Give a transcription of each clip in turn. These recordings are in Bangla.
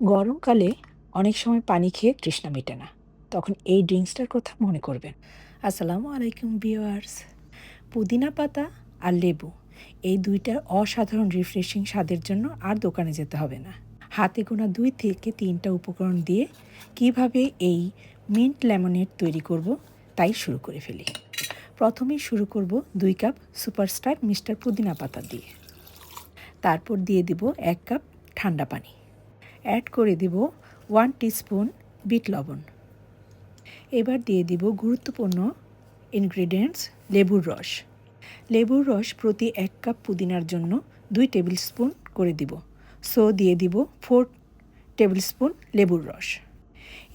গরমকালে অনেক সময় পানি খেয়ে তৃষ্ণা মেটে না। তখন এই ড্রিঙ্কসটার কথা মনে করবেন। আসসালামু আলাইকুম ভিওয়ার্স পুদিনা পাতা আর লেবু, এই দুইটার অসাধারণ রিফ্রেশিং স্বাদের জন্য আর দোকানে যেতে হবে না। হাতে গোনা দুই থেকে তিনটা উপকরণ দিয়ে কীভাবে এই মিন্ট লেমনেড তৈরি করব তাই শুরু করে ফেলি। প্রথমেই শুরু করব দুই কাপ সুপারস্টার মিস্টার পুদিনা পাতা দিয়ে। তারপর দিয়ে দিব এক কাপ ঠান্ডা পানি। অ্যাড করে দিব ওয়ান টিস্পুন বিট লবণ। এবার দিয়ে দিব গুরুত্বপূর্ণ ইনগ্রিডিয়েন্টস লেবুর রস। লেবুর রস প্রতি এক কাপ পুদিনার জন্য দুই টেবিল স্পুন করে দিব। সো, দিয়ে দিব ফোর টেবিল স্পুন লেবুর রস।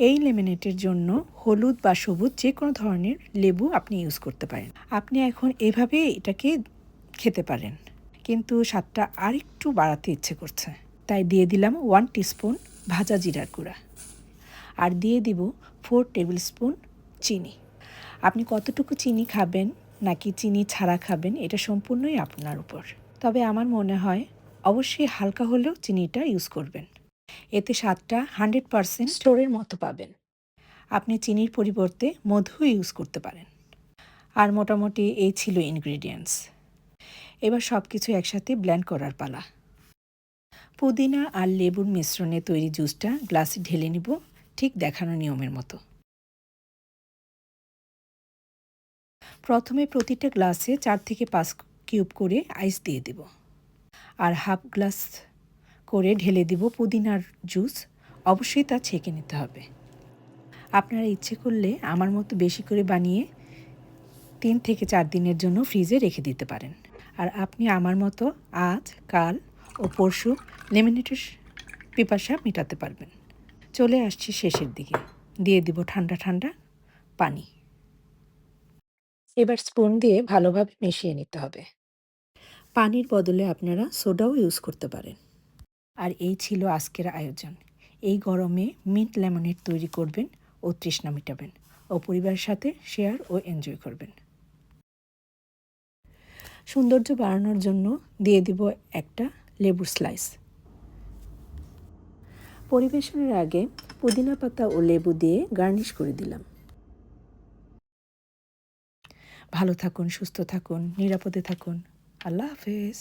এই লেমিনেটের জন্য হলুদ বা সবুজ যে কোনো ধরনের লেবু আপনি ইউজ করতে পারেন। আপনি এখন এভাবে এটাকে খেতে পারেন, কিন্তু স্বাদটা আরেকটু বাড়াতে ইচ্ছে করছে। তাই দিয়ে দিলাম ওয়ান টিস্পুন ভাজা জিরার গুঁড়া। আর দিয়ে দিব ফোর টেবিল স্পুন চিনি। আপনি কতটুকু চিনি খাবেন নাকি চিনি ছাড়া খাবেন, এটা সম্পূর্ণই আপনার উপর। তবে আমার মনে হয় অবশ্যই হালকা হলেও চিনিটা ইউজ করবেন। এতে স্বাদটা হান্ড্রেড পারসেন্ট স্টোরের মতো পাবেন। আপনি চিনির পরিবর্তে মধু ইউজ করতে পারেন। আর মোটামুটি এই ছিল ইনগ্রিডিয়েন্টস এবার সব কিছু একসাথে ব্ল্যান্ড করার পালা। পুদিনা আর লেবুর মিশ্রণে তৈরি জুসটা গ্লাসে ঢেলে নিব, ঠিক দেখানো নিয়মের মতো। প্রথমে প্রতিটা গ্লাসে চার থেকে পাঁচ কিউব করে আইস দিয়ে দেব। আর হাফ গ্লাস করে ঢেলে দিব পুদিনার জুস, অবশ্যই তা ছেঁকে নিতে হবে। আপনারা ইচ্ছে করলে আমার মতো বেশি করে বানিয়ে তিন থেকে চার দিনের জন্য ফ্রিজে রেখে দিতে পারেন। আর আপনি আমার মতো আজ, কাল ও পরশু লেমিনেটের পিপাসা মেটাতে পারবেন। চলে আসছি শেষের দিকে। দিয়ে দিব ঠান্ডা ঠান্ডা পানি। এবার স্পুন দিয়ে ভালোভাবে মিশিয়ে নিতে হবে। পানির বদলে আপনারা সোডাও ইউজ করতে পারেন। আর এই ছিল আজকের আয়োজন। এই গরমে মিন্ট লেমনেড তৈরি করবেন ও তৃষ্ণা মেটাবেন। ও পরিবারের সাথে শেয়ার ও এনজয় করবেন। সৌন্দর্য বাড়ানোর জন্য দিয়ে দিব একটা লেবুর স্লাইস পরিবেশনের আগে পুদিনা পাতা ও লেবু দিয়ে গার্নিশ করে দিলাম। ভালো থাকুন, সুস্থ থাকুন, নিরাপদে থাকুন। আল্লাহ হাফেজ।